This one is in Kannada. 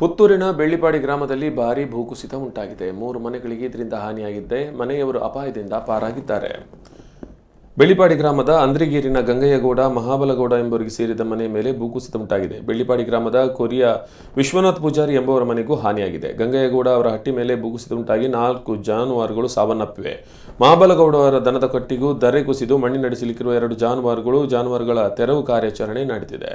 ಪುತ್ತೂರಿನ ಬೆಳ್ಳಿಪಾಡಿ ಗ್ರಾಮದಲ್ಲಿ ಭಾರೀ ಭೂಕುಸಿತ ಉಂಟಾಗಿದೆ. ಮೂರು ಮನೆಗಳಿಗೆ ಇದರಿಂದ ಹಾನಿಯಾಗಿದ್ದೆ ಮನೆಯವರು ಅಪಾಯದಿಂದ ಪಾರಾಗಿದ್ದಾರೆ. ಬೆಳ್ಳಿಪಾಡಿ ಗ್ರಾಮದ ಅಂದ್ರಿಗೀರಿನ ಗಂಗಯ್ಯಗೌಡ, ಮಹಾಬಲಗೌಡ ಎಂಬುವರಿಗೆ ಸೇರಿದ ಮನೆ ಮೇಲೆ ಭೂಕುಸಿತ ಉಂಟಾಗಿದೆ. ಬೆಳ್ಳಿಪಾಡಿ ಗ್ರಾಮದ ಕೊರಿಯ ವಿಶ್ವನಾಥ್ ಪೂಜಾರಿ ಎಂಬುವರ ಮನೆಗೂ ಹಾನಿಯಾಗಿದೆ. ಗಂಗಯ್ಯಗೌಡ ಅವರ ಹಟ್ಟಿ ಮೇಲೆ ಭೂಕುಸಿತ ಉಂಟಾಗಿ ನಾಲ್ಕು ಜಾನುವಾರುಗಳು ಸಾವನ್ನಪ್ಪಿವೆ. ಮಹಾಬಲಗೌಡ ಅವರ ದನದ ಕಟ್ಟಿಗೂ ದರೆ ಕುಸಿದು ಮಣ್ಣಿನಡಿಸಲಿಕ್ಕಿರುವ ಎರಡು ಜಾನುವಾರುಗಳು ಜಾನುವಾರುಗಳ ತೆರವು ಕಾರ್ಯಾಚರಣೆ ನಡೆದಿದೆ.